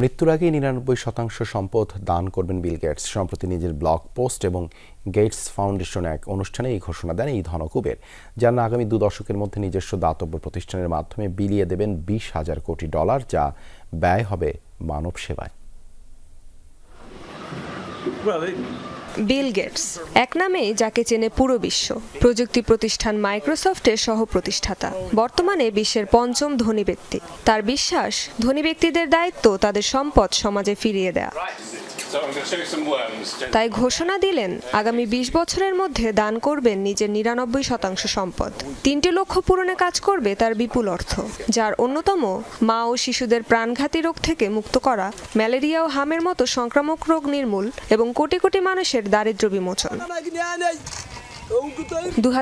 মৃত্যুর আগেই নিরানব্বই শতাংশ সম্পদ দান করবেন বিল গেটস। সম্প্রতি নিজের ব্লগ পোস্ট এবং গেটস ফাউন্ডেশন এক অনুষ্ঠানে এই ঘোষণা দেন এই ধনকুবের, যারা আগামী দু দশকের মধ্যে নিজস্ব দাতব্য প্রতিষ্ঠানের মাধ্যমে বিলিয়ে দেবেন বিশ হাজার কোটি ডলার, যা ব্যয় হবে মানব সেবায়। বিল গেটস এক নামেই যাকে চেনে পুরো বিশ্ব। প্রযুক্তি প্রতিষ্ঠান মাইক্রোসফটের সহ প্রতিষ্ঠাতা বর্তমানে বিশ্বের পঞ্চম ধনী ব্যক্তি। তার বিশ্বাস, ধনী ব্যক্তিদের দায়িত্ব তাদের সম্পদ সমাজে ফিরিয়ে দেয়া। তাই ঘোষণা দিলেন, আগামী ২০ বছরের মধ্যে দান করবেন নিজের নিরানব্বই শতাংশ সম্পদ। তিনটি লক্ষ্য পূরণে কাজ করবে তার বিপুল অর্থ, যার অন্যতম, মা ও শিশুদের প্রাণঘাতী রোগ থেকে মুক্ত করা, ম্যালেরিয়া ও হামের মতো সংক্রামক রোগ নির্মূল এবং কোটি কোটি মানুষের দারিদ্র বিমোচন। দু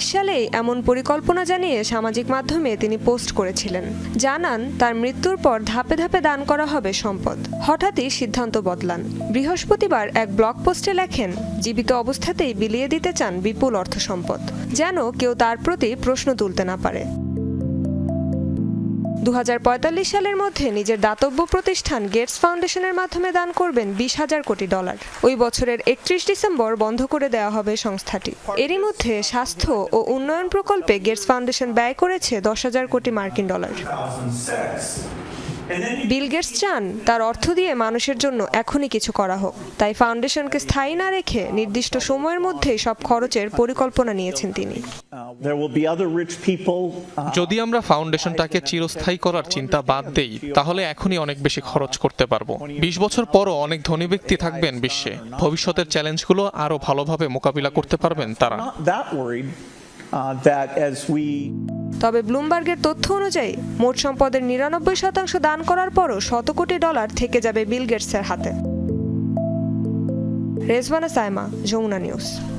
সালে এমন পরিকল্পনা জানিয়ে সামাজিক মাধ্যমে তিনি পোস্ট করেছিলেন। জানান, তার মৃত্যুর পর ধাপে ধাপে দান করা হবে সম্পদ। হঠাৎই সিদ্ধান্ত বদলান। বৃহস্পতিবার এক ব্লগ পোস্টে লেখেন, জীবিত অবস্থাতেই বিলিয়ে দিতে চান বিপুল অর্থ সম্পদ। যেন কেউ তার প্রতি প্রশ্ন তুলতে না পারে। দু হাজার পঁয়তাল্লিশ সালের মধ্যে নিজের দাতব্য প্রতিষ্ঠান গেটস ফাউন্ডেশনের মাধ্যমে দান করবেন বিশ হাজার কোটি ডলার ওই বছরের একত্রিশ ডিসেম্বর বন্ধ করে দেওয়া হবে সংস্থাটি এরই মধ্যে স্বাস্থ্য ও উন্নয়ন প্রকল্পে গেটস ফাউন্ডেশন ব্যয় করেছে দশ হাজার কোটি মার্কিন dollar 2006. And then Bill Gates চান তার অর্থ দিয়ে মানুষের জন্য এখনই কিছু করা হোক। তাই ফাউন্ডেশনকে স্থায়ী না রেখে নির্দিষ্ট সময়ের মধ্যেই সব খরচের পরিকল্পনা নিয়েছেন তিনি। Uh, যদি আমরা ফাউন্ডেশনটাকে চিরস্থায়ী করার চিন্তা বাদ দেই তাহলে এখনই অনেক বেশি খরচ করতে পারব। বিশ বছর পরও অনেক ধনী ব্যক্তি থাকবেন বিশ্বে। ভবিষ্যতের চ্যালেঞ্জগুলো আরও ভালোভাবে মোকাবিলা করতে পারবেন তারা। তবে ব্লুমবার্গের তথ্য অনুযায়ী, মোট সম্পদের নিরানব্বই শতাংশ দান করার পরও শত কোটি ডলার থেকে যাবে বিল গেটসের হাতে। রেজওয়ানা সাইমা, যমুনা নিউজ।